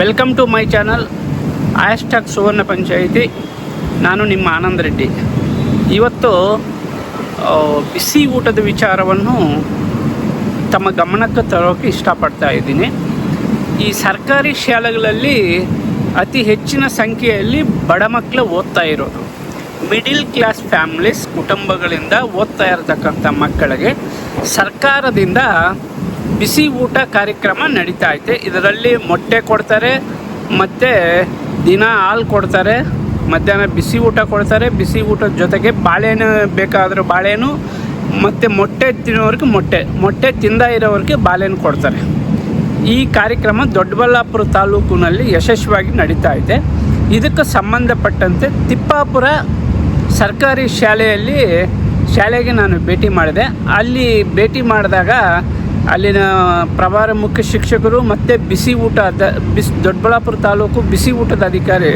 Welcome to my channel ಆಯಸ್ಟಾಕ್ ಸುವರ್ಣ ಪಂಚಾಯಿತಿ ನಾನು ನಿಮ್ಮ ಆನಂದ್ ರೆಡ್ಡಿ. ಇವತ್ತು ಬಿಸಿ ಊಟದ ವಿಚಾರವನ್ನು ತಮ್ಮ ಗಮನಕ್ಕೆ ತರೋಕ್ಕೆ ಇಷ್ಟಪಡ್ತಾ ಇದ್ದೀನಿ. ಈ ಸರ್ಕಾರಿ ಶಾಲೆಗಳಲ್ಲಿ ಅತಿ ಹೆಚ್ಚಿನ ಸಂಖ್ಯೆಯಲ್ಲಿ ಬಡ ಮಕ್ಕಳು ಓದ್ತಾ ಇರೋದು. ಮಿಡಿಲ್ ಕ್ಲಾಸ್ ಫ್ಯಾಮ್ಲೀಸ್ ಕುಟುಂಬಗಳಿಂದ ಓದ್ತಾ ಇರತಕ್ಕಂಥ ಮಕ್ಕಳಿಗೆ ಸರ್ಕಾರದಿಂದ ಬಿಸಿ ಊಟ ಕಾರ್ಯಕ್ರಮ ನಡೀತಾ ಐತೆ. ಇದರಲ್ಲಿ ಮೊಟ್ಟೆ ಕೊಡ್ತಾರೆ, ಮತ್ತು ದಿನ ಹಾಲು ಕೊಡ್ತಾರೆ, ಮಧ್ಯಾಹ್ನ ಬಿಸಿ ಊಟ ಕೊಡ್ತಾರೆ. ಬಿಸಿ ಊಟದ ಜೊತೆಗೆ ಬಾಳೆಹಣ್ಣು ಬೇಕಾದರೂ ಬಾಳೆಹಣ್ಣು, ಮತ್ತು ಮೊಟ್ಟೆ ತಿನ್ನೋರಿಗೆ ಮೊಟ್ಟೆ ಮೊಟ್ಟೆ ತಿಂದ ಇರೋರಿಗೆ ಬಾಳೆಹಣ್ಣು ಕೊಡ್ತಾರೆ. ಈ ಕಾರ್ಯಕ್ರಮ ದೊಡ್ಡಬಳ್ಳಾಪುರ ತಾಲೂಕಿನಲ್ಲಿ ಯಶಸ್ವಿಯಾಗಿ ನಡೀತಾ ಇದೆ ಇದಕ್ಕೆ ಸಂಬಂಧಪಟ್ಟಂತೆ ತಿಪ್ಪಾಪುರ ಸರ್ಕಾರಿ ಶಾಲೆಯಲ್ಲಿ ಶಾಲೆಗೆ ನಾನು ಭೇಟಿ ಮಾಡಿದೆ. ಅಲ್ಲಿ ಭೇಟಿ ಮಾಡಿದಾಗ ಅಲ್ಲಿನ ಪ್ರಭಾರ ಮುಖ್ಯ ಶಿಕ್ಷಕರು ಮತ್ತು ಬಿಸಿ ಊಟ ಬಿಸಿ ಬಿಸ್, ದೊಡ್ಡಬಳ್ಳಾಪುರ ತಾಲೂಕು ಬಿಸಿ ಊಟದ ಅಧಿಕಾರಿ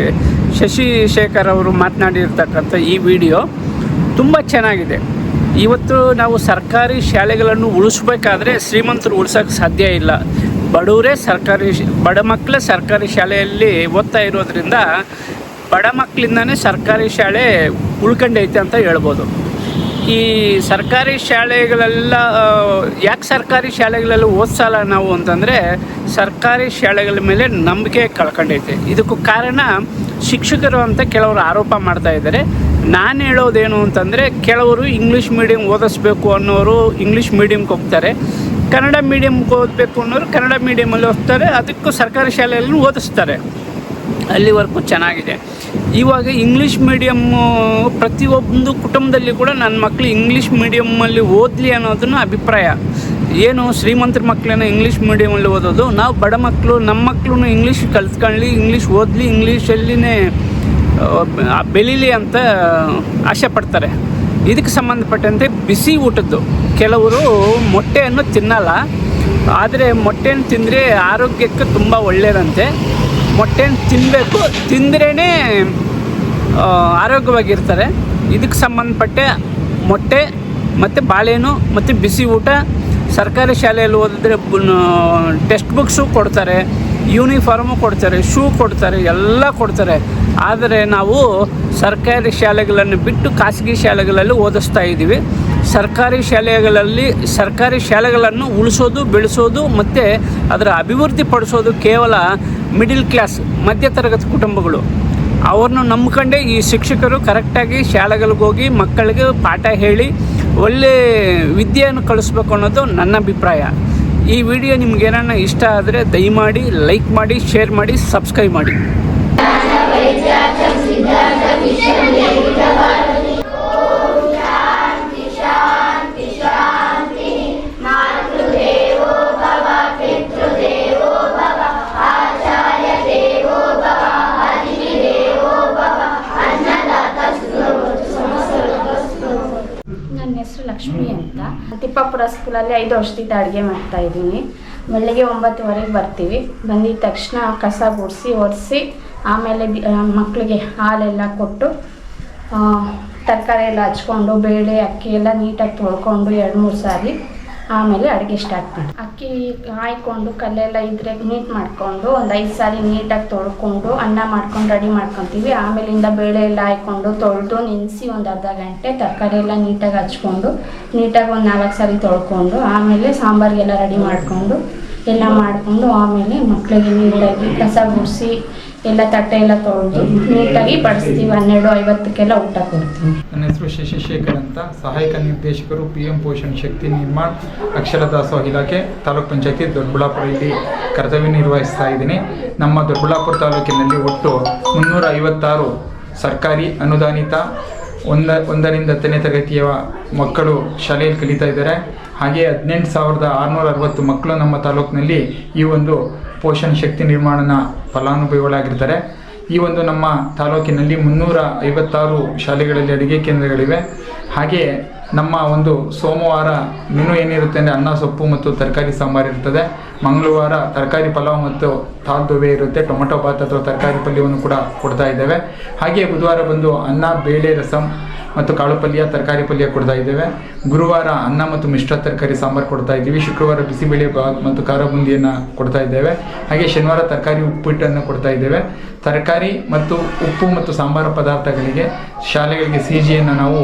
ಶಶಿಶೇಖರ್ ಅವರು ಮಾತನಾಡಿರ್ತಕ್ಕಂಥ ಈ ವಿಡಿಯೋ ತುಂಬ ಚೆನ್ನಾಗಿದೆ. ಇವತ್ತು ನಾವು ಸರ್ಕಾರಿ ಶಾಲೆಗಳನ್ನು ಉಳಿಸ್ಬೇಕಾದ್ರೆ ಶ್ರೀಮಂತರು ಉಳಿಸೋಕ್ಕೆ ಸಾಧ್ಯ ಇಲ್ಲ. ಬಡವರೇ ಸರ್ಕಾರಿ ಬಡ ಮಕ್ಕಳೇ ಸರ್ಕಾರಿ ಶಾಲೆಯಲ್ಲಿ ಓದ್ತಾ ಇರೋದ್ರಿಂದ ಬಡ ಮಕ್ಕಳಿಂದನೇ ಸರ್ಕಾರಿ ಶಾಲೆ ಉಳ್ಕೊಂಡೈತೆ ಅಂತ ಹೇಳ್ಬೋದು. ಈ ಸರ್ಕಾರಿ ಶಾಲೆಗಳೆಲ್ಲ ಯಾಕೆ ಸರ್ಕಾರಿ ಶಾಲೆಗಳಲ್ಲಿ ಓದ್ಸಲ್ಲ ನಾವು ಅಂತಂದರೆ ಸರ್ಕಾರಿ ಶಾಲೆಗಳ ಮೇಲೆ ನಂಬಿಕೆ ಕಳ್ಕೊಂಡೈತೆ. ಇದಕ್ಕೂ ಕಾರಣ ಶಿಕ್ಷಕರು ಅಂತ ಕೆಲವರು ಆರೋಪ ಮಾಡ್ತಾ ಇದ್ದಾರೆ. ನಾನು ಹೇಳೋದೇನು ಅಂತಂದರೆ ಕೆಲವರು ಇಂಗ್ಲೀಷ್ ಮೀಡಿಯಮ್ ಓದಿಸ್ಬೇಕು ಅನ್ನೋರು ಇಂಗ್ಲೀಷ್ ಮೀಡಿಯಮ್ಗೆ ಹೋಗ್ತಾರೆ. ಕನ್ನಡ ಮೀಡಿಯಮ್ಗೆ ಓದಬೇಕು ಅನ್ನೋರು ಕನ್ನಡ ಮೀಡಿಯಮಲ್ಲಿ ಓದ್ತಾರೆ. ಅದಕ್ಕೂ ಸರ್ಕಾರಿ ಶಾಲೆಯಲ್ಲಿ ಓದಿಸ್ತಾರೆ. ಅಲ್ಲಿವರೆಗೂ ಚೆನ್ನಾಗಿದೆ. ಇವಾಗ ಇಂಗ್ಲೀಷ್ ಮೀಡಿಯಮ್ಮು ಪ್ರತಿಯೊಂದು ಕುಟುಂಬದಲ್ಲಿ ಕೂಡ ನನ್ನ ಮಕ್ಕಳು ಇಂಗ್ಲೀಷ್ ಮೀಡಿಯಮ್ಮಲ್ಲಿ ಓದಲಿ ಅನ್ನೋದನ್ನ ಅಭಿಪ್ರಾಯ. ಏನು ಶ್ರೀಮಂತರ ಮಕ್ಕಳನ್ನ ಇಂಗ್ಲೀಷ್ ಮೀಡಿಯಮಲ್ಲಿ ಓದೋದು? ನಾವು ಬಡ ಮಕ್ಕಳು ನಮ್ಮ ಮಕ್ಕಳು ಇಂಗ್ಲೀಷ್ ಕಲ್ತ್ಕೊಳ್ಳಿ ಇಂಗ್ಲೀಷ್ ಓದಲಿ ಇಂಗ್ಲೀಷಲ್ಲಿನೇ ಬೆಳೀಲಿ ಅಂತ ಆಸೆ ಪಡ್ತಾರೆ. ಇದಕ್ಕೆ ಸಂಬಂಧಪಟ್ಟಂತೆ ಬಿಸಿ ಊಟದ್ದು. ಕೆಲವರು ಮೊಟ್ಟೆಯನ್ನು ತಿನ್ನಲ್ಲ. ಆದರೆ ಮೊಟ್ಟೆಯನ್ನು ತಿಂದರೆ ಆರೋಗ್ಯಕ್ಕೆ ತುಂಬ ಒಳ್ಳೆಯದಂತೆ ಮೊಟ್ಟೆಯನ್ನು ತಿನ್ನಬೇಕು ತಿಂದ್ರೇ ಆರೋಗ್ಯವಾಗಿರ್ತಾರೆ. ಇದಕ್ಕೆ ಸಂಬಂಧಪಟ್ಟ ಮೊಟ್ಟೆ ಮತ್ತು ಬಾಳೆಹಣ್ಣು ಮತ್ತು ಬಿಸಿ ಊಟ. ಸರ್ಕಾರಿ ಶಾಲೆಯಲ್ಲಿ ಓದಿದ್ರೆ ಟೆಕ್ಸ್ಟ್ ಬುಕ್ಸು ಕೊಡ್ತಾರೆ, ಯೂನಿಫಾರ್ಮು ಕೊಡ್ತಾರೆ, ಶೂ ಕೊಡ್ತಾರೆ, ಎಲ್ಲ ಕೊಡ್ತಾರೆ. ಆದರೆ ನಾವು ಸರ್ಕಾರಿ ಶಾಲೆಗಳನ್ನು ಬಿಟ್ಟು ಖಾಸಗಿ ಶಾಲೆಗಳಲ್ಲಿ ಓದಿಸ್ತಾ ಇದ್ದೀವಿ. ಸರ್ಕಾರಿ ಶಾಲೆಗಳಲ್ಲಿ ಸರ್ಕಾರಿ ಶಾಲೆಗಳನ್ನು ಉಳಿಸೋದು, ಬೆಳೆಸೋದು ಮತ್ತು ಅದರ ಅಭಿವೃದ್ಧಿ ಪಡಿಸೋದು ಕೇವಲ ಮಿಡಿಲ್ ಕ್ಲಾಸ್ ಮಧ್ಯತರಗತಿ ಕುಟುಂಬಗಳು. ಅವ್ರನ್ನ ನಂಬ್ಕೊಂಡೇ ಈ ಶಿಕ್ಷಕರು ಕರೆಕ್ಟಾಗಿ ಶಾಲೆಗಳಿಗೆ ಹೋಗಿ ಮಕ್ಕಳಿಗೆ ಪಾಠ ಹೇಳಿ ಒಳ್ಳೆ ವಿದ್ಯೆಯನ್ನು ಕಳಿಸ್ಬೇಕು ಅನ್ನೋದು ನನ್ನ ಅಭಿಪ್ರಾಯ. ಈ ವಿಡಿಯೋ ನಿಮ್ಗೆ ಏನಾರ ಇಷ್ಟ ಆದರೆ ದಯಮಾಡಿ ಲೈಕ್ ಮಾಡಿ ಶೇರ್ ಮಾಡಿ ಸಬ್ಸ್ಕ್ರೈಬ್ ಮಾಡಿ. ಸ್ಕೂಲಲ್ಲಿ ಐದು ವರ್ಷದಿಂದ ಅಡುಗೆ ಮಾಡ್ತಾ ಇದ್ದೀನಿ. ಬೆಳಗ್ಗೆ ಒಂಬತ್ತುವರೆಗೆ ಬರ್ತೀವಿ. ಬಂದಿದ ತಕ್ಷಣ ಕಸ ಗುಡಿಸಿ, ಒರೆಸಿ, ಆಮೇಲೆ ಮಕ್ಕಳಿಗೆ ಹಾಲೆಲ್ಲ ಕೊಟ್ಟು ತರಕಾರಿ ಎಲ್ಲ ಹಚ್ಕೊಂಡು, ಬೇಳೆ, ಅಕ್ಕಿ ಎಲ್ಲ ನೀಟಾಗಿ ತೊಳ್ಕೊಂಡು ಎರಡು ಮೂರು ಸಾರಿ ಆಮೇಲೆ ಅಡುಗೆ ಸ್ಟಾರ್ಟ್ ಮಾಡಿ ಅಕ್ಕಿ ಹಾಯ್ಕೊಂಡು ಕಲ್ಲೆಲ್ಲ ಇದ್ರೆ ನೀಟ್ ಮಾಡಿಕೊಂಡು ಒಂದು ಐದು ಸಾರಿ ನೀಟಾಗಿ ತೊಳ್ಕೊಂಡು ಅನ್ನ ಮಾಡ್ಕೊಂಡು ರೆಡಿ ಮಾಡ್ಕೊತೀವಿ. ಆಮೇಲಿಂದ ಬೇಳೆ ಎಲ್ಲ ಹಾಯ್ಕೊಂಡು ತೊಳೆದು ನೆನೆಸಿ ಒಂದು ಅರ್ಧ ಗಂಟೆ ತರಕಾರಿ ಎಲ್ಲ ನೀಟಾಗಿ ಹಚ್ಕೊಂಡು ನೀಟಾಗಿ ಒಂದು ನಾಲ್ಕು ಸಾರಿ ತೊಳ್ಕೊಂಡು, ಆಮೇಲೆ ಸಾಂಬಾರಿಗೆಲ್ಲ ರೆಡಿ ಮಾಡಿಕೊಂಡು, ಎಲ್ಲ ಮಾಡಿಕೊಂಡು ಆಮೇಲೆ ಮಕ್ಕಳಿಗೆ ನೀಟಾಗಿ ಕಸ ಗುಡಿಸಿ ಎಲ್ಲ ತಟ್ಟೆ ಎಲ್ಲ ತೊಳೆದು ನೀಟಾಗಿ ಬಡಿಸ್ತೀವಿ. ಹನ್ನೆರಡು ಐವತ್ತಕ್ಕೆಲ್ಲ ಊಟ ಕೊಡ್ತೀವಿ. ನನ್ನ ಹೆಸರು ಶಶಿಶೇಖರ್ ಅಂತ. ಸಹಾಯಕ ನಿರ್ದೇಶಕರು ಪಿ ಎಂ ಪೋಷಣ್ ಶಕ್ತಿ ನಿರ್ಮಾಣ ಅಕ್ಷರ ದಾಸೋಹ ಇಲಾಖೆ, ತಾಲೂಕ್ ಪಂಚಾಯತಿ ದೊಡ್ಡಬಳ್ಳಾಪುರ ಇಲ್ಲಿ ಕರ್ತವ್ಯ ನಿರ್ವಹಿಸ್ತಾ ಇದ್ದೀನಿ. ನಮ್ಮ ದೊಡ್ಡಬಳ್ಳಾಪುರ ತಾಲೂಕಿನಲ್ಲಿ ಒಟ್ಟು ಮುನ್ನೂರ ಐವತ್ತಾರು ಸರ್ಕಾರಿ ಅನುದಾನಿತ ಒಂದ, ಒಂದರಿಂದ ಹತ್ತನೇ ತರಗತಿಯ ಮಕ್ಕಳು ಶಾಲೆಯಲ್ಲಿ ಕಲಿತಾ ಇದ್ದಾರೆ. ಹಾಗೆ ಹದಿನೆಂಟು ಸಾವಿರದ ಆರುನೂರ ಅರವತ್ತು ಮಕ್ಕಳು ನಮ್ಮ ತಾಲೂಕಿನಲ್ಲಿ ಈ ಒಂದು ಪೋಷಣ್ ಶಕ್ತಿ ನಿರ್ಮಾಣನ ಫಲಾನುಭವಿಗಳಾಗಿರ್ತಾರೆ. ಈ ಒಂದು ನಮ್ಮ ತಾಲೂಕಿನಲ್ಲಿ ಮುನ್ನೂರ ಐವತ್ತಾರು ಶಾಲೆಗಳಲ್ಲಿ ಅಡುಗೆ ಕೇಂದ್ರಗಳಿವೆ. ಹಾಗೆಯೇ ನಮ್ಮ ಒಂದು ಸೋಮವಾರ ಮೆನು ಏನಿರುತ್ತೆ ಅಂದರೆ ಅನ್ನ, ಸೊಪ್ಪು ಮತ್ತು ತರಕಾರಿ ಸಾಂಬಾರು ಇರ್ತದೆ. ಮಂಗಳವಾರ ತರಕಾರಿ ಪಲಾವ್ ಮತ್ತು ತಾಲ್ದುವೆ ಇರುತ್ತೆ. ಟೊಮೊಟೊ ಭಾತ್ ಅಥವಾ ತರಕಾರಿ ಪಲ್ಯವನ್ನು ಕೂಡ ಕೊಡ್ತಾ ಇದ್ದೇವೆ. ಹಾಗೆಯೇ ಬುಧವಾರ ಬಂದು ಅನ್ನ, ಬೇಳೆ, ರಸಂ ಮತ್ತು ಕಾಳು ಪಲ್ಯ, ತರಕಾರಿ ಪಲ್ಯ ಕೊಡ್ತಾ ಇದ್ದೇವೆ. ಗುರುವಾರ ಅನ್ನ ಮತ್ತು ಮಿಶ್ರ ತರಕಾರಿ ಸಾಂಬಾರು ಕೊಡ್ತಾ ಇದ್ದೀವಿ. ಶುಕ್ರವಾರ ಬಿಸಿಬೇಳೆ ಬಾತ್ ಮತ್ತು ಖಾರ ಬುಂದಿಯನ್ನು ಕೊಡ್ತಾ ಇದ್ದೇವೆ. ಹಾಗೆ ಶನಿವಾರ ತರಕಾರಿ ಉಪ್ಪಿಟ್ಟನ್ನು ಕೊಡ್ತಾ ಇದ್ದೇವೆ. ತರಕಾರಿ ಮತ್ತು ಉಪ್ಪು ಮತ್ತು ಸಾಂಬಾರು ಪದಾರ್ಥಗಳಿಗೆ ಶಾಲೆಗಳಿಗೆ ಸಿ ಜಿಯನ್ನು ನಾವು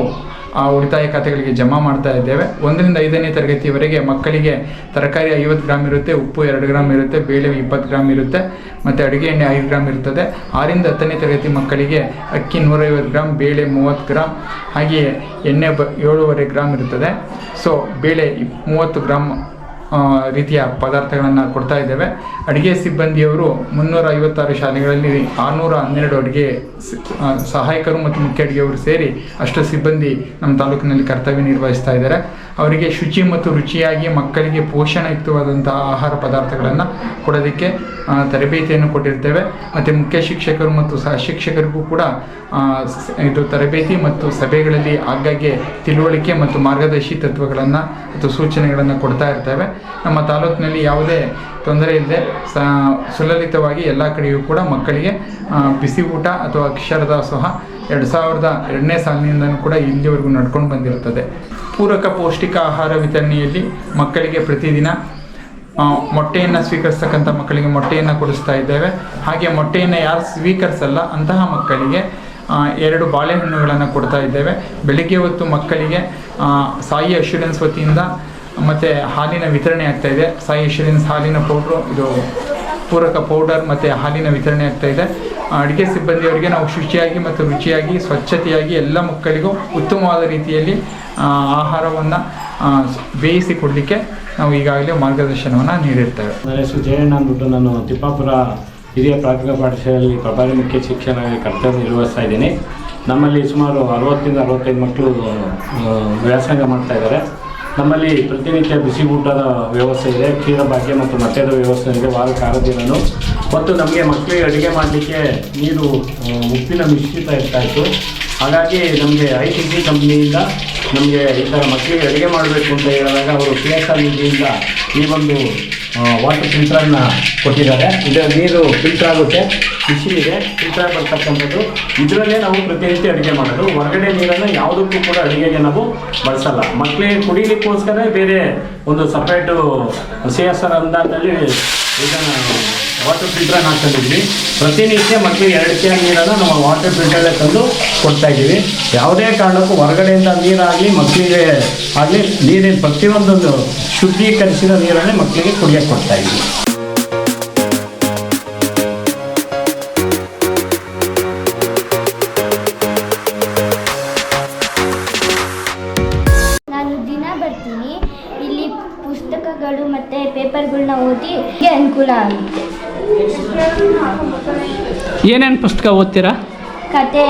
ಆ ಉಳಿತಾಯ ಖಾತೆಗಳಿಗೆ ಜಮಾ ಮಾಡ್ತಾ ಇದ್ದೇವೆ. ಒಂದರಿಂದ ಐದನೇ ತರಗತಿಯವರೆಗೆ ಮಕ್ಕಳಿಗೆ ತರಕಾರಿ ಐವತ್ತು ಗ್ರಾಮ್ ಇರುತ್ತೆ, ಉಪ್ಪು ಎರಡು ಗ್ರಾಮ್ ಇರುತ್ತೆ, ಬೇಳೆ ಇಪ್ಪತ್ತು ಗ್ರಾಮ್ ಇರುತ್ತೆ, ಮತ್ತು ಅಡುಗೆ ಎಣ್ಣೆ ಐದು ಗ್ರಾಮ್ ಇರ್ತದೆ. ಆರಿಂದ ಹತ್ತನೇ ತರಗತಿ ಮಕ್ಕಳಿಗೆ ಅಕ್ಕಿ ನೂರೈವತ್ತು ಗ್ರಾಮ್ ಬೇಳೆ ಮೂವತ್ತು ಗ್ರಾಮ್ ಹಾಗೆಯೇ ಎಣ್ಣೆ ಬ ಏಳುವರೆ ಗ್ರಾಮ್ ಇರ್ತದೆ. ಸೊ ಬೇಳೆ ಮೂವತ್ತು ಗ್ರಾಮ್ ರೀತಿಯ ಪದಾರ್ಥಗಳನ್ನು ಕೊಡ್ತಾ ಇದ್ದೇವೆ. ಅಡುಗೆ ಸಿಬ್ಬಂದಿಯವರು ಮುನ್ನೂರ ಐವತ್ತಾರು ಶಾಲೆಗಳಲ್ಲಿ ಆರುನೂರ ಹನ್ನೆರಡು ಅಡುಗೆ ಸಹಾಯಕರು ಮತ್ತು ಮುಖ್ಯ ಅಡುಗೆಯವರು ಸೇರಿ ಅಷ್ಟು ಸಿಬ್ಬಂದಿ ನಮ್ಮ ತಾಲೂಕಿನಲ್ಲಿ ಕರ್ತವ್ಯ ನಿರ್ವಹಿಸ್ತಾ ಇದ್ದಾರೆ. ಅವರಿಗೆ ಶುಚಿ ಮತ್ತು ರುಚಿಯಾಗಿ ಮಕ್ಕಳಿಗೆ ಪೋಷಣಯುಕ್ತವಾದಂತಹ ಆಹಾರ ಪದಾರ್ಥಗಳನ್ನು ಕೊಡೋದಕ್ಕೆ ತರಬೇತಿಯನ್ನು ಕೊಟ್ಟಿರ್ತೇವೆ. ಮತ್ತು ಮುಖ್ಯ ಶಿಕ್ಷಕರು ಮತ್ತು ಸಹ ಶಿಕ್ಷಕರಿಗೂ ಕೂಡ ಇದು ತರಬೇತಿ ಮತ್ತು ಸಭೆಗಳಲ್ಲಿ ಆಗಾಗ್ಗೆ ತಿಳುವಳಿಕೆ ಮತ್ತು ಮಾರ್ಗದರ್ಶಿ ತತ್ವಗಳನ್ನು ಮತ್ತು ಸೂಚನೆಗಳನ್ನು ಕೊಡ್ತಾ ಇರ್ತೇವೆ. ನಮ್ಮ ತಾಲೂಕಿನಲ್ಲಿ ಯಾವುದೇ ತೊಂದರೆ ಇಲ್ಲದೆ ಸುಲಲಿತವಾಗಿ ಎಲ್ಲ ಕಡೆಯೂ ಕೂಡ ಮಕ್ಕಳಿಗೆ ಬಿಸಿ ಊಟ ಅಥವಾ ಅಕ್ಷರದಾಸೋಹ ಎರಡು ಸಾವಿರದ ಎರಡನೇ ಸಾಲಿನಿಂದನೂ ಕೂಡ ಇಲ್ಲಿವರೆಗೂ ನಡ್ಕೊಂಡು ಬಂದಿರುತ್ತದೆ. ಪೂರಕ ಪೌಷ್ಟಿಕ ಆಹಾರ ವಿತರಣೆಯಲ್ಲಿ ಮಕ್ಕಳಿಗೆ ಪ್ರತಿದಿನ ಮೊಟ್ಟೆಯನ್ನು ಸ್ವೀಕರಿಸ್ತಕ್ಕಂಥ ಮಕ್ಕಳಿಗೆ ಮೊಟ್ಟೆಯನ್ನು ಕೊಡಿಸ್ತಾ ಇದ್ದೇವೆ. ಹಾಗೆ ಮೊಟ್ಟೆಯನ್ನು ಯಾರು ಸ್ವೀಕರಿಸಲ್ಲ, ಅಂತಹ ಮಕ್ಕಳಿಗೆ ಎರಡು ಬಾಳೆಹಣ್ಣುಗಳನ್ನು ಕೊಡ್ತಾ ಇದ್ದೇವೆ. ಬೆಳಿಗ್ಗೆ ಹೊತ್ತು ಮಕ್ಕಳಿಗೆ ಸಾಯಿ ಅಶ್ಯೂರೆನ್ಸ್ ವತಿಯಿಂದ ಮತ್ತು ಹಾಲಿನ ವಿತರಣೆ ಆಗ್ತಾ ಇದೆ. ಸಾಯಿ ಅಶ್ಯೂರೆನ್ಸ್ ಹಾಲಿನ ಪೌಡ್ರು, ಇದು ಪೂರಕ ಪೌಡರ್ ಮತ್ತು ಹಾಲಿನ ವಿತರಣೆ ಆಗ್ತಾ ಇದೆ. ಅಡುಗೆ ಸಿಬ್ಬಂದಿಯವರಿಗೆ ನಾವು ಶುಚಿಯಾಗಿ ಮತ್ತು ರುಚಿಯಾಗಿ, ಸ್ವಚ್ಛತೆಯಾಗಿ ಎಲ್ಲ ಮಕ್ಕಳಿಗೂ ಉತ್ತಮವಾದ ರೀತಿಯಲ್ಲಿ ಆಹಾರವನ್ನು ಬೇಯಿಸಿ ಕೊಡಲಿಕ್ಕೆ ನಾವು ಈಗಾಗಲೇ ಮಾರ್ಗದರ್ಶನವನ್ನು ನೀಡಿರ್ತೇವೆ. ನನ್ನ ಹೆಸರು ಜಯಣ್ಣ ಅಂದ್ಬಿಟ್ಟು ನಾನು ತಿಪ್ಪಾಪುರ ಹಿರಿಯ ಪ್ರಾಥಮಿಕ ಪಾಠಶಾಲೆಯಲ್ಲಿ ಪ್ರಭಾರಿ ಮುಖ್ಯ ಶಿಕ್ಷಣ ಕರ್ತವ್ಯ ನಿರ್ವಹಿಸ್ತಾ ಇದ್ದೀನಿ. ನಮ್ಮಲ್ಲಿ ಸುಮಾರು ಅರವತ್ತರಿಂದ ಅರವತ್ತೈದು ಮಕ್ಕಳು ವ್ಯಾಸಂಗ ಮಾಡ್ತಾ ಇದ್ದಾರೆ. ನಮ್ಮಲ್ಲಿ ಪ್ರತಿನಿತ್ಯ ಬಿಸಿ ಊಟದ ವ್ಯವಸ್ಥೆ ಇದೆ, ಕ್ಷೀರ ಭಾಗ್ಯ ಮತ್ತು ಮಟ್ಟದ ವ್ಯವಸ್ಥೆ ಇದೆ ವಾರಕ್ಕೆ ಆರು ಮತ್ತು ನಮಗೆ ಮಕ್ಕಳಿಗೆ ಅಡುಗೆ ಮಾಡಲಿಕ್ಕೆ ನೀರು ಉಪ್ಪಿನ ಮಿಶ್ರಿತ ಇರ್ತಾ ಇತ್ತು. ಹಾಗಾಗಿ ನಮಗೆ ಐ ಟಿ ಸಿ ಕಂಪ್ನಿಯಿಂದ ನಮಗೆ ಈ ಥರ ಮಕ್ಕಳಿಗೆ ಅಡುಗೆ ಮಾಡಬೇಕು ಅಂತ ಹೇಳಿದಾಗ ಅವರು ಕೆ ಎಸ್ ಆರ್ ನಿಧಿಯಿಂದ ಈ ಒಂದು ವಾಟರ್ ಫಿಲ್ಟರನ್ನು ಕೊಟ್ಟಿದ್ದಾರೆ. ಇದರ ನೀರು ಫಿಲ್ಟರ್ ಆಗುತ್ತೆ. ಇದೆ ಫಿಲ್ಟರ್ ಬರ್ತಕ್ಕಂಥದ್ದು ಇದರಲ್ಲೇ ನಾವು ಪ್ರತಿನಿತ್ಯ ಅಡುಗೆ ಮಾಡೋದು. ಹೊರಗಡೆ ನೀರನ್ನು ಯಾವುದಕ್ಕೂ ಕೂಡ ಅಡುಗೆಗೆ ನಾವು ಬಳಸಲ್ಲ. ಮಕ್ಕಳಿಗೆ ಕುಡಿಲಿಕ್ಕೋಸ್ಕರ ಬೇರೆ ಒಂದು ಸಪ್ರೇಟು ಸಿ ಎಸ್ ಆರ್ ಇದನ್ನು ವಾಟರ್ ಫಿಲ್ಟರ್ ಹಾಕೊಂಡಿದ್ವಿ ಪ್ರತಿನಿತ್ಯ ಮಕ್ಕಳಿಗೆ ಎರಡು ಕ್ಯಾನ್ ನೀರನ್ನು ನಾವು ವಾಟರ್ ಫಿಲ್ಟರಲ್ಲೇ ತಂದು ಕೊಡ್ತಾ ಇದ್ದೀವಿ. ಯಾವುದೇ ಕಾರಣಕ್ಕೂ ಹೊರಗಡೆಯಿಂದ ನೀರಾಗಲಿ, ಮಕ್ಕಳಿಗೆ ಆಗಲಿ, ನೀರಿನ ಪ್ರತಿಯೊಂದೊಂದು ಶುದ್ಧೀಕರಿಸಿದ ನೀರನ್ನೇ ಮಕ್ಕಳಿಗೆ ಕುಡಿಯೋಕ್ಕೆ ಕೊಡ್ತಾ ಇದ್ದೀವಿ. ನಾನು ದಿನ ಬರ್ತೀನಿ. ಇಲ್ಲಿ ಪುಸ್ತಕಗಳು ಮತ್ತು ಪೇಪರ್ಗಳನ್ನ ಓದಿ ಅನುಕೂಲ ಆಗುತ್ತೆ. ಏನೇನು ಪುಸ್ತಕ ಓದ್ತೀರಾ? ಕತೆ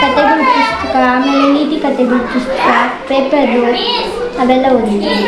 ಕತೆಗಳ ಪುಸ್ತಕ ಆಮೇಲೆ ನೀತಿ ಕತೆಗಳ ಪುಸ್ತಕ ಪೇಪರು ಅವೆಲ್ಲ ಓದಿದ್ದೀನಿ